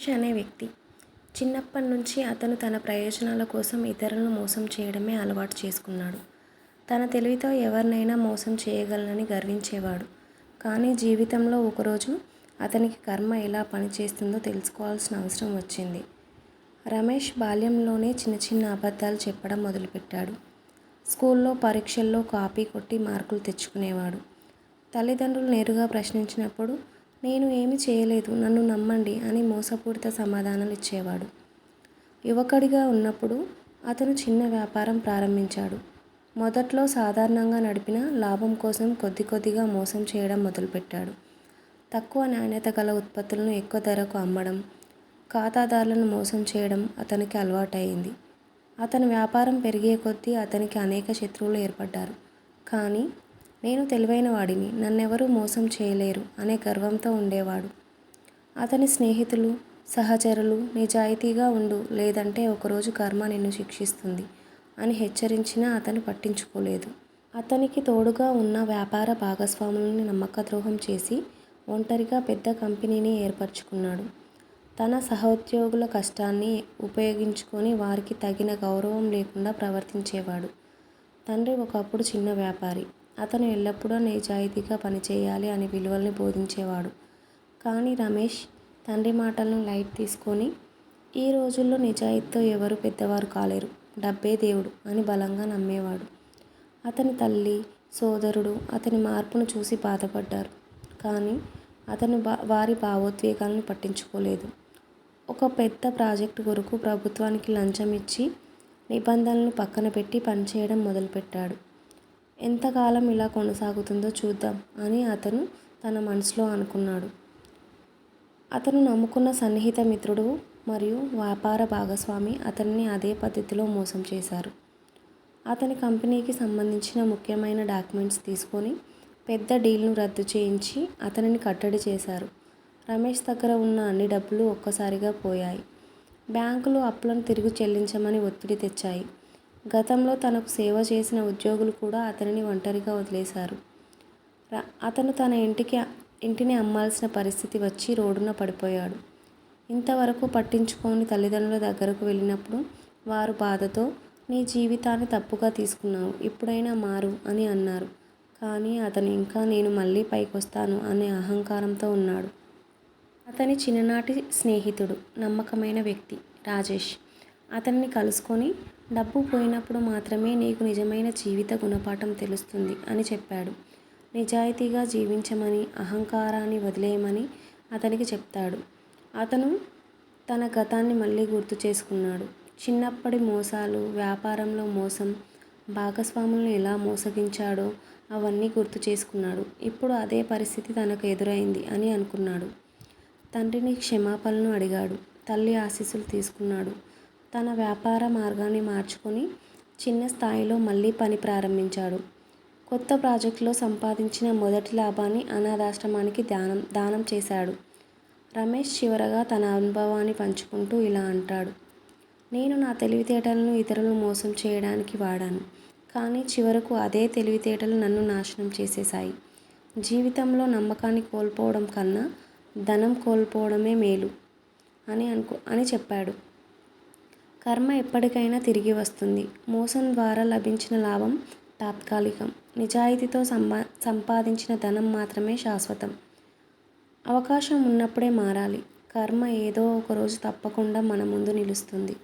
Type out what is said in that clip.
రమేష్ అనే వ్యక్తి చిన్నప్పటి నుంచి అతను తన ప్రయోజనాల కోసం ఇతరులను మోసం చేయడమే అలవాటు చేసుకున్నాడు. తన తెలివితో ఎవరినైనా మోసం చేయగలనని గర్వించేవాడు. కానీ జీవితంలో ఒకరోజు అతనికి కర్మ ఎలా పనిచేస్తుందో తెలుసుకోవాల్సిన అవసరం వచ్చింది. రమేష్ బాల్యంలోనే చిన్న చిన్న అబద్ధాలు చెప్పడం మొదలుపెట్టాడు. స్కూల్లో పరీక్షల్లో కాపీ కొట్టి మార్కులు తెచ్చుకునేవాడు. తల్లిదండ్రులు నేరుగా ప్రశ్నించినప్పుడు 'నేను ఏమి చేయలేదు నన్ను నమ్మండి' అని మోసపూరిత సమాధానాలిచ్చేవాడు. యువకుడిగా ఉన్నప్పుడు అతను చిన్న వ్యాపారం ప్రారంభించాడు. మొదట్లో సాధారణంగా నడిపిన లాభం కోసం కొద్ది కొద్దిగా మోసం చేయడం మొదలుపెట్టాడు. తక్కువ నాణ్యత గల ఉత్పత్తులను ఎక్కువ ధరకు అమ్మడం, ఖాతాదారులను మోసం చేయడం అతనికి అలవాటైంది అతని వ్యాపారం పెరిగే కొద్దీ అతనికి అనేక శత్రువులు ఏర్పడ్డారు. కానీ 'నేను తెలివైన వాడిని నన్నెవరూ మోసం చేయలేరు' అనే గర్వంతో ఉండేవాడు. అతని స్నేహితులు, సహచరులు 'నిజాయితీగా ఉండు లేదంటే ఒకరోజు కర్మ నిన్ను శిక్షిస్తుంది' అని హెచ్చరించినా అతను పట్టించుకోలేదు. అతనికి తోడుగా ఉన్న వ్యాపార భాగస్వాముల్ని నమ్మకద్రోహం చేసి ఒంటరిగా పెద్ద కంపెనీని ఏర్పరచుకున్నాడు. తన సహోద్యోగుల కష్టాన్ని ఉపయోగించుకొని వారికి తగిన గౌరవం లేకుండా ప్రవర్తించేవాడు. తండ్రి ఒకప్పుడు చిన్న వ్యాపారి. అతను ఎల్లప్పుడూ నిజాయితీగా పనిచేయాలి అనే విలువల్ని బోధించేవాడు. కానీ రమేష్ తండ్రి మాటలను లైట్ తీసుకొని ఈ రోజుల్లో నిజాయితీతో ఎవరు పెద్దవారు కాలేరు. డబ్బే దేవుడు అని బలంగా నమ్మేవాడు. అతని తల్లి, సోదరుడు అతని మార్పును చూసి బాధపడ్డారు. కానీ అతను వారి భావోద్వేగాలను పట్టించుకోలేదు. ఒక పెద్ద ప్రాజెక్టు కొరకు ప్రభుత్వానికి లంచం ఇచ్చి నిబంధనలను పక్కనపెట్టి పనిచేయడం మొదలుపెట్టాడు. ఎంతకాలం ఇలా కొనసాగుతుందో చూద్దాం అని అతను తన మనసులో అనుకున్నాడు. అతను నమ్ముకున్న సన్నిహిత మిత్రుడు మరియు వ్యాపార భాగస్వామి అతన్ని అదే పద్ధతిలో మోసం చేశారు. అతని కంపెనీకి సంబంధించిన ముఖ్యమైన డాక్యుమెంట్స్ తీసుకొని పెద్ద డీల్ను రద్దు చేయించి అతనిని కట్టడి చేశారు. రమేష్ దగ్గర ఉన్న అన్ని డబ్బులు ఒక్కసారిగా పోయాయి. బ్యాంకులు అప్పులను తిరిగి చెల్లించమని ఒత్తిడి తెచ్చాయి. గతంలో తనకు సేవ చేసిన ఉద్యోగులు కూడా అతనిని ఒంటరిగా వదిలేశారు. అతను తన ఇంటికి ఇంటిని అమ్మాల్సిన పరిస్థితి వచ్చి రోడ్డున పడిపోయాడు. ఇంతవరకు పట్టించుకోని తల్లిదండ్రుల దగ్గరకు వెళ్ళినప్పుడు వారు బాధతో 'నీ జీవితాన్ని తప్పుగా తీసుకున్నావు ఇప్పుడైనా మారు' అని అన్నారు. కానీ అతను ఇంకా 'నేను మళ్ళీ పైకొస్తాను' అనే అహంకారంతో ఉన్నాడు. అతని చిన్ననాటి స్నేహితుడు, నమ్మకమైన వ్యక్తి రాజేష్ అతనిని కలుసుకొని 'డబ్బు పోయినప్పుడు మాత్రమే నీకు నిజమైన జీవిత గుణపాఠం తెలుస్తుంది' అని చెప్పాడు. నిజాయితీగా జీవించమని, అహంకారాన్ని వదిలేయమని అతనికి చెప్తాడు. అతను తన గతాన్ని మళ్ళీ గుర్తు చేసుకున్నాడు. చిన్నప్పటి మోసాలు, వ్యాపారంలో మోసం, భాగస్వాములను ఎలా మోసగించాడో అవన్నీ గుర్తు చేసుకున్నాడు. ఇప్పుడు అదే పరిస్థితి తనకు ఎదురైంది అని అనుకున్నాడు. తండ్రిని క్షమాపణను అడిగాడు. తల్లి ఆశీస్సులు తీసుకున్నాడు. తన వ్యాపార మార్గాన్ని మార్చుకొని చిన్న స్థాయిలో మళ్ళీ పని ప్రారంభించాడు. కొత్త ప్రాజెక్టులో సంపాదించిన మొదటి లాభాన్ని అనాథాశ్రమానికి దానం దానం చేశాడు. రమేష్ చివరగా తన అనుభవాన్ని పంచుకుంటూ ఇలా అంటాడు. 'నేను నా తెలివితేటలను ఇతరులను మోసం చేయడానికి వాడాను. కానీ చివరకు అదే తెలివితేటలు నన్ను నాశనం చేసేశాయి. జీవితంలో నమ్మకాన్ని కోల్పోవడం కన్నా ధనం కోల్పోవడమే మేలు' అని అనుకు అని చెప్పాడు. కర్మ ఎప్పటికైనా తిరిగి వస్తుంది. మోసం ద్వారా లభించిన లాభం తాత్కాలికం. నిజాయితీతో సంపాదించిన ధనం మాత్రమే శాశ్వతం. అవకాశం ఉన్నప్పుడే మారాలి. కర్మ ఏదో ఒకరోజు తప్పకుండా మన ముందు నిలుస్తుంది.